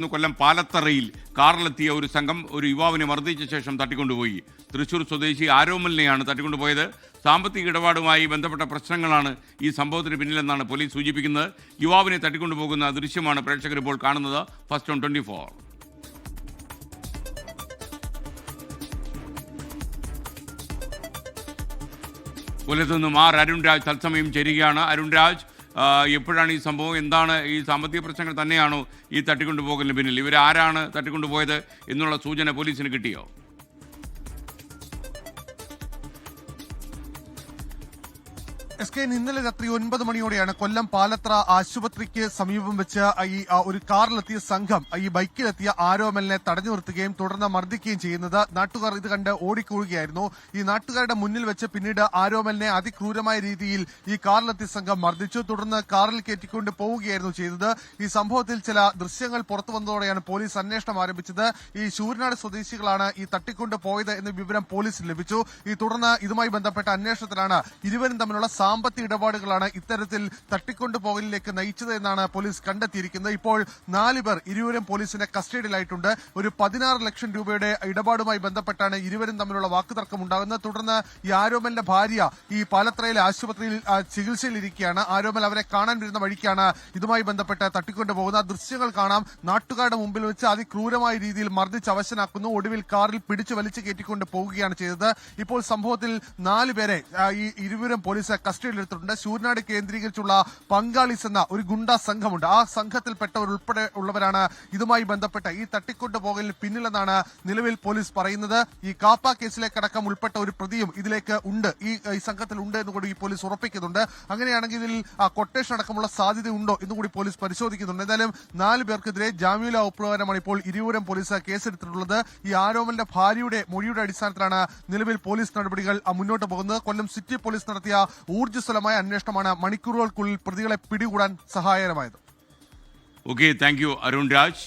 ഇന്ന് കൊല്ലം പാലത്തറയിൽ കാറിലെത്തിയ ഒരു സംഘം ഒരു യുവാവിനെ മർദ്ദിച്ച ശേഷം തട്ടിക്കൊണ്ടുപോയി. തൃശൂർ സ്വദേശി ആരോമലിനെയാണ് തട്ടിക്കൊണ്ടുപോയത്. സാമ്പത്തിക ഇടപാടുമായി ബന്ധപ്പെട്ട പ്രശ്നങ്ങളാണ് ഈ സംഭവത്തിന് പിന്നിലെന്നാണ് പോലീസ് സൂചിപ്പിക്കുന്നത്. യുവാവിനെ തട്ടിക്കൊണ്ടുപോകുന്ന ദൃശ്യമാണ് പ്രേക്ഷകർ ഇപ്പോൾ കാണുന്നത്. First on twenty four. കൊല്ലത്തുനിന്നും R Arun Raj തത്സമയം ചേരുകയാണ്. അരുൺ രാജ് എപ്പോഴാണ് ഈ സംഭവം? എന്താണ് ഈ സാമ്പത്തിക പ്രശ്നങ്ങൾ തന്നെയാണോ ഈ തട്ടിക്കൊണ്ടുപോകലിന് പിന്നിൽ? ഇവരാരാണ് തട്ടിക്കൊണ്ടുപോയത് എന്നുള്ള സൂചന പോലീസിന് കിട്ടിയോ? എസ് കെ ഇന്നലെ രാത്രി ഒൻപത് മണിയോടെയാണ് കൊല്ലം പാലത്ര ആശുപത്രിക്ക് സമീപം വെച്ച് ഈ ഒരു കാറിലെത്തിയ സംഘം ഈ ബൈക്കിലെത്തിയ ആരോമലിനെ തടഞ്ഞു നിർത്തുകയും തുടർന്ന് മർദ്ദിക്കുകയും ചെയ്യുന്നത്. നാട്ടുകാർ ഇത് കണ്ട് ഓടിക്കൂടുകയായിരുന്നു. ഈ നാട്ടുകാരുടെ മുന്നിൽ വെച്ച് പിന്നീട് ആരോമലിനെ അതിക്രൂരമായ രീതിയിൽ ഈ കാറിലെത്തിയ സംഘം മർദ്ദിച്ചു. തുടർന്ന് കാറിൽ കയറ്റിക്കൊണ്ട് പോവുകയായിരുന്നു ചെയ്തത്. ഈ സംഭവത്തിൽ ചില ദൃശ്യങ്ങൾ പുറത്തു വന്നതോടെയാണ് പോലീസ് അന്വേഷണം ആരംഭിച്ചത്. ഈ ശൂരനാട് സ്വദേശികളാണ് ഈ തട്ടിക്കൊണ്ട് പോയത് എന്ന വിവരം പോലീസിന് ലഭിച്ചു. ഈ തുടർന്ന് ഇതുമായി ബന്ധപ്പെട്ട അന്വേഷണത്തിലാണ് ഇരുവരും തമ്മിലുള്ള സാമ്പത്തിക ഇടപാടുകളാണ് ഇത്തരത്തിൽ തട്ടിക്കൊണ്ടുപോകലിലേക്ക് നയിച്ചത് എന്നാണ് പോലീസ് കണ്ടെത്തിയിരിക്കുന്നത്. ഇപ്പോൾ നാല് പേർ ഇരുവരും പോലീസിന്റെ കസ്റ്റഡിയിലായിട്ടുണ്ട്. ഒരു പതിനാറ് ലക്ഷം രൂപയുടെ ഇടപാടുമായി ബന്ധപ്പെട്ടാണ് ഇരുവരും തമ്മിലുള്ള വാക്കുതർക്കം ഉണ്ടാകുന്നത്. തുടർന്ന് ഈ ആരോമലിന്റെ ഭാര്യ ഈ പാലത്രയിലെ ആശുപത്രിയിൽ ചികിത്സയിലിരിക്കുകയാണ്. ആരോമൽ അവരെ കാണാൻ വരുന്ന വഴിക്കാണ് ഇതുമായി ബന്ധപ്പെട്ട് തട്ടിക്കൊണ്ടുപോകുന്ന ദൃശ്യങ്ങൾ കാണാം. നാട്ടുകാരുടെ മുമ്പിൽ വെച്ച് അതിക്രൂരമായ രീതിയിൽ മർദ്ദിച്ച് അവശനാക്കുന്നു. ഒടുവിൽ കാറിൽ പിടിച്ചു വലിച്ചു കയറ്റിക്കൊണ്ട് പോവുകയാണ് ചെയ്തത്. ഇപ്പോൾ സംഭവത്തിൽ നാല് പേരെ ഈ ഇരുവരും പോലീസ് കസ്റ്റഡിയിലെടുത്തിട്ടുണ്ട് ശൂരനാട് കേന്ദ്രീകരിച്ചുള്ള പങ്കാളിസ് എന്ന ഒരു ഗുണ്ട സംഘമുണ്ട്. ആ സംഘത്തിൽപ്പെട്ടവർ ഉൾപ്പെടെ ഉള്ളവരാണ് ഇതുമായി ബന്ധപ്പെട്ട ഈ തട്ടിക്കൊണ്ടുപോകലിന് പിന്നിലെന്നാണ് നിലവിൽ പോലീസ് പറയുന്നത്. ഈ കാപ്പ കേസിലേക്കടക്കം ഉൾപ്പെട്ട ഒരു പ്രതിയും ഇതിലേക്ക് ഉണ്ട്. ഈ സംഘത്തിൽ ഉണ്ട് എന്ന് കൂടി പോലീസ് ഉറപ്പിക്കുന്നുണ്ട്. അങ്ങനെയാണെങ്കിൽ ഇതിൽ കൊട്ടേഷൻ അടക്കമുള്ള സാധ്യത ഉണ്ടോ എന്ന് കൂടി പോലീസ് പരിശോധിക്കുന്നുണ്ട്. എന്തായാലും നാല് പേർക്കെതിരെ ജാമ്യം ഒപ്പുകാരമാണ് ഇപ്പോൾ ഇരുവരും പോലീസ് കേസെടുത്തിട്ടുള്ളത്. ഈ ആരോമലിന്റെ ഭാര്യയുടെ മൊഴിയുടെ അടിസ്ഥാനത്തിലാണ് നിലവിൽ പോലീസ് നടപടികൾ മുന്നോട്ട് പോകുന്നത്. കൊല്ലം സിറ്റി പോലീസ് നടത്തിയ ഊർജസ്വലമായ അന്വേഷണമാണ് മണിക്കൂറുകൾക്കുള്ളിൽ പ്രതികളെ പിടികൂടാൻ സഹായകരമായത്. Okay thank you Arun Raj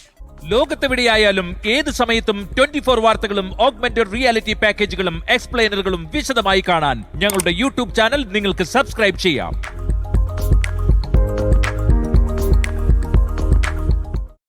ലോകത്തെവിടെയായാലും ഏത് സമയത്തും ട്വന്റി ഫോർ വാർത്തകളും ഓഗ്മെന്റഡ് റിയാലിറ്റി പാക്കേജുകളും എക്സ്പ്ലെയിനറുകളും വിശദമായി കാണാൻ ഞങ്ങളുടെ യൂട്യൂബ് ചാനൽ നിങ്ങൾക്ക് സബ്സ്ക്രൈബ് ചെയ്യാം.